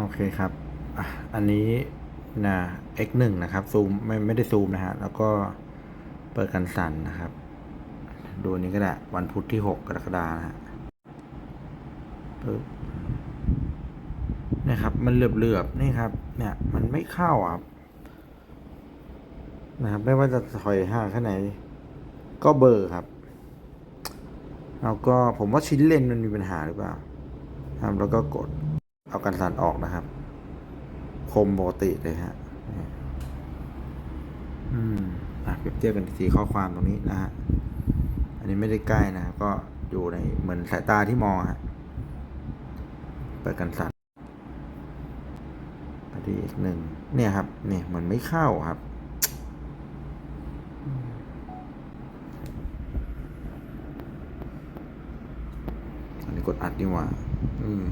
โอเคครับ อันนี้นะ x หนึ่งนะครับ ซูมไม่ไม่ได้ซูมนะฮะ แล้วก็เปิดกันสั่นนะครับ ดูนี้ก็ได้ วันพุธที่หกกรกฎานะฮะปึ๊บนี่ครับ มันเหลือบๆนี่ครับ เนี่ย มันไม่เข้าอะครับนะครับ ไม่ว่าจะถอยห่างแค่ไหน ก็เบอร์ครับ แล้วก็ผมว่าชิ้นเลนมันมีปัญหาหรือเปล่าครับแล้วก็กด เอากันสั่นออกนะครับ คมปกติเลยฮะ อืม อะเปรียบเทียบกันสีข้อความตรงนี้นะฮะ อันนี้ไม่ได้ใกล้นะครับก็อยู่ในเหมือนสายตาที่มองฮะ เปิดกันสั่นไปที่อีกหนึ่ง เนี่ยครับ เนี่ยมันไม่เข้าครับอันนี้กดอัดดีกว่า อืม